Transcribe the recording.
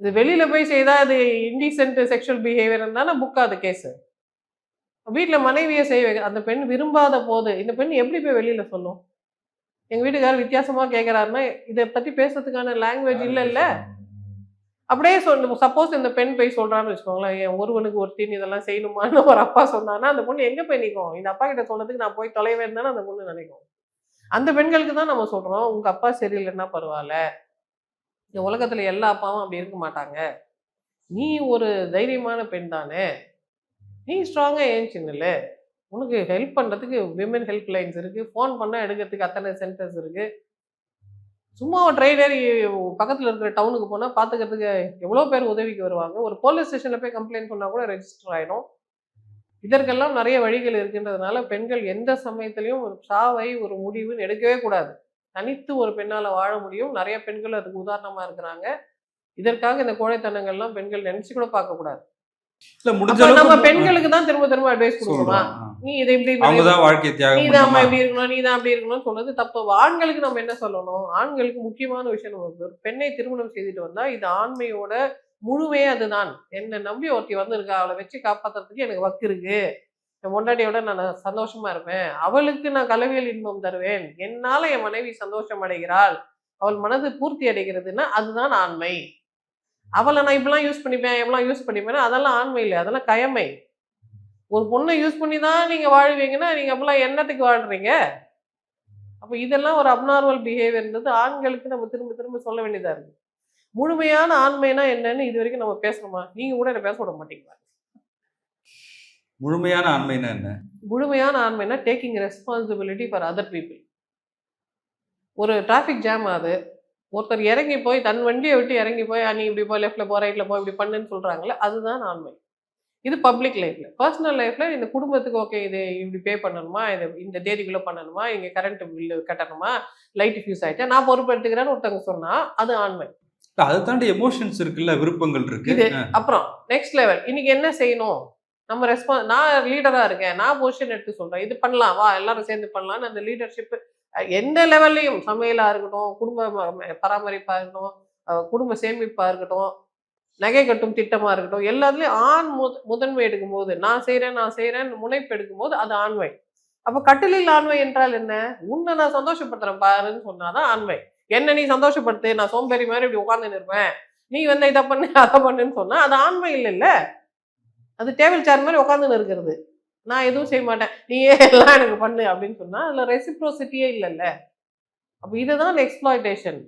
இது வெளியில் போய் செய்தால் அது இன்டீசென்ட் செக்ஷுவல் பிஹேவியர் தானே புக்காது கேஸ் வீட்டில் மனைவியை செய்ய அந்த பெண் விரும்பாத போது இந்த பெண் எப்படி போய் வெளியில் சொல்லும்? எங்கள் வீட்டுக்காரர் வித்தியாசமாக கேட்குறாருன்னா இதை பற்றி பேசுறதுக்கான லாங்குவேஜ் இல்லை இல்லை. அப்படியே சொல் சப்போஸ் இந்த பெண் போய் சொல்கிறான்னு வச்சுக்கோங்களேன் என் ஒருவனுக்கு ஒருத்தின் இதெல்லாம் செய்யணுமான்னு ஒரு அப்பா சொன்னான்னா அந்த பொண்ணு எங்கே போய் நிற்கும் இந்த அப்பா கிட்ட சொன்னதுக்கு நான் போய் தொலைவேன் தானே அந்த பொண்ணு நினைக்கும்? அந்த பெண்களுக்கு தான் நம்ம சொல்கிறோம் உங்கள் அப்பா சரியில்லைன்னா பரவாயில்ல. இந்த உலகத்தில் எல்லா அப்பாவும் அப்படி இருக்க மாட்டாங்க. நீ ஒரு தைரியமான பெண் தானே. நீ ஸ்ட்ராங்காக ஏன் சின்னல? உனக்கு ஹெல்ப் பண்ணுறதுக்கு விமன் ஹெல்ப் லைன்ஸ் இருக்குது ஃபோன் பண்ணால் எடுக்கிறதுக்கு அத்தனை சென்டர்ஸ் இருக்குது சும்மா ஒரு பக்கத்தில் இருக்கிற டவுனுக்கு போனால் பார்த்துக்கிறதுக்கு எவ்வளோ பேர் உதவிக்கு வருவாங்க. ஒரு போலீஸ் ஸ்டேஷனில் போய் கம்ப்ளைண்ட் பண்ணால் கூட ரெஜிஸ்டர் ஆகிடும் இதற்கெல்லாம் நிறைய வழிகள் இருக்கின்றதுனால பெண்கள் எந்த சமயத்துலையும் ஒரு சாவை ஒரு முடிவுன்னு எடுக்கவே கூடாது. தனித்து ஒரு பெண்ணால வாழ முடியும். நிறைய பெண்கள் அதுக்கு உதாரணமா இருக்கிறாங்க. இதற்காக இந்த கோழைத்தனங்கள்லாம் பெண்கள் நினைச்சு கூட பார்க்க கூடாது. இல்ல முடிஞ்ச அப்ப நம்ம பெண்களுக்கு தான் திரும்ப திரும்ப அட்வைஸ் கொடுக்கணுமா. நீ இதை இப்படி நீ தான்? இப்படி இருக்கணும் நீ தான் அப்படி இருக்கணும்னு சொல்றது தப்பு. ஆண்களுக்கு நம்ம என்ன சொல்லணும்? ஆண்களுக்கு முக்கியமான விஷயம் ஒரு பெண்ணை திருமணம் செய்துட்டு வந்தா இது ஆண்மையோட முழுமையே அதுதான். என்னை நம்பி ஒருத்தி வந்திருக்கா அவளை வச்சு காப்பாத்துறதுக்கு எனக்கு வக்கு இருக்கு. என் பொண்டாட்டியோட நான் சந்தோஷமா இருப்பேன். அவளுக்கு நான் கலவியல் இன்பம் தருவேன். என்னால என் மனைவி சந்தோஷம் அடைகிறாள். அவள் மனது பூர்த்தி அடைகிறதுன்னா அதுதான் ஆண்மை. அவளை நான் இப்படிலாம் யூஸ் பண்ணிப்பேன் எவ்வளோ யூஸ் பண்ணிப்பேன் அதெல்லாம் ஆண்மை இல்லை. அதெல்லாம் கயமை. ஒரு பொண்ணை யூஸ் பண்ணி தான் நீங்கள் வாழ்வீங்கன்னா நீங்கள் அப்பெல்லாம் என்னத்துக்கு வாழ்றீங்க? அப்போ இதெல்லாம் ஒரு அப்நார்மல் பிஹேவியர்ன்றது ஆண்களுக்கு நம்ம திரும்ப திரும்ப சொல்ல வேண்டியதாக இருக்குது முழுமையான ஆண்மைனா என்னன்னு இது வரைக்கும் நம்ம பேசணுமா? நீங்கள் கூட என்ன பேச விட மாட்டேங்கிறாங்க முழுமையான ஆண்மைன்னா என்ன முழுமையான ஆண்மைனா taking responsibility for other people ஒரு டிராஃபிக் ஜாம் ஆகுது ஒருத்தர் இறங்கி போய் தன் வண்டியை விட்டு இறங்கி போய் "ஆ, நீ இப்படி போய் லெஃப்ட்ல போ ரைட்ல போ இப்படி பண்ணுன்னு சொல்றாங்களே அதுதான் ஆண்மை. இது பப்ளிக் லைஃப்ல பர்சனல் லைஃப்ல இந்த குடும்பத்துக்கு ஓகே இது இப்படி பே பண்ணணுமா? இது இந்த தேதிக்குள்ள பண்ணணுமா? இங்க கரண்ட் பில்லு கட்டணுமா? லைட் ஃபியூஸ் ஆயிட்டா நான் பொறுப்பெடுத்துக்கிறேன்னு ஒருத்தவங்க சொன்னா அது ஆண்மை. அதை தாண்டி எமோஷன்ஸ் இருக்குல்ல விருப்பங்கள் இருக்கு. இது. அப்புறம் நெக்ஸ்ட் லெவல் இன்னைக்கு என்ன செய்யணும்? நம்ம ரெஸ்பான்ஸ் நான் லீடராக இருக்கேன். நான் பொசிஷன் எடுத்து சொல்கிறேன் இது பண்ணலாம். வா எல்லாரும் சேர்ந்து பண்ணலாம்னு அந்த லீடர்ஷிப்பு எந்த லெவல்லையும் சமையலாக இருக்கட்டும் குடும்ப பராமரிப்பாக இருக்கட்டும் குடும்ப சேமிப்பாக இருக்கட்டும் நகை கட்டும் திட்டமாக இருக்கட்டும் எல்லாத்துலேயும் ஆண் முத முதன்மை எடுக்கும்போது நான் செய்கிறேன் நான் செய்கிறேன் முனைப்பு எடுக்கும்போது அது ஆண்மை. அப்போ கட்டிலில் ஆண்மை என்றால் என்ன? உன்னை நான் சந்தோஷப்படுத்துகிறேன் பாருன்னு சொன்னாதான் ஆண்மை. என்ன நீ சந்தோஷப்படுத்து நான் சோம்பேறி மாதிரி இப்படி உட்காந்துன்னு இருப்பேன். நீ வந்து இதை பண்ணு அதை பண்ணுன்னு சொன்னால் அது ஆண்மை இல்லைல்ல. அது டேபிள் சேர் மாதிரி உட்காந்துன்னு இருக்கிறது. நான் எதுவும் செய்ய மாட்டேன் நீயே எல்லாம் எனக்கு பண்ணு அப்படின்னு சொன்னா அதுல ரெசிப்ரோசிட்டியே இல்லைல்ல. அப்போ இதுதான் எக்ஸ்ப்ளாய்டேஷன்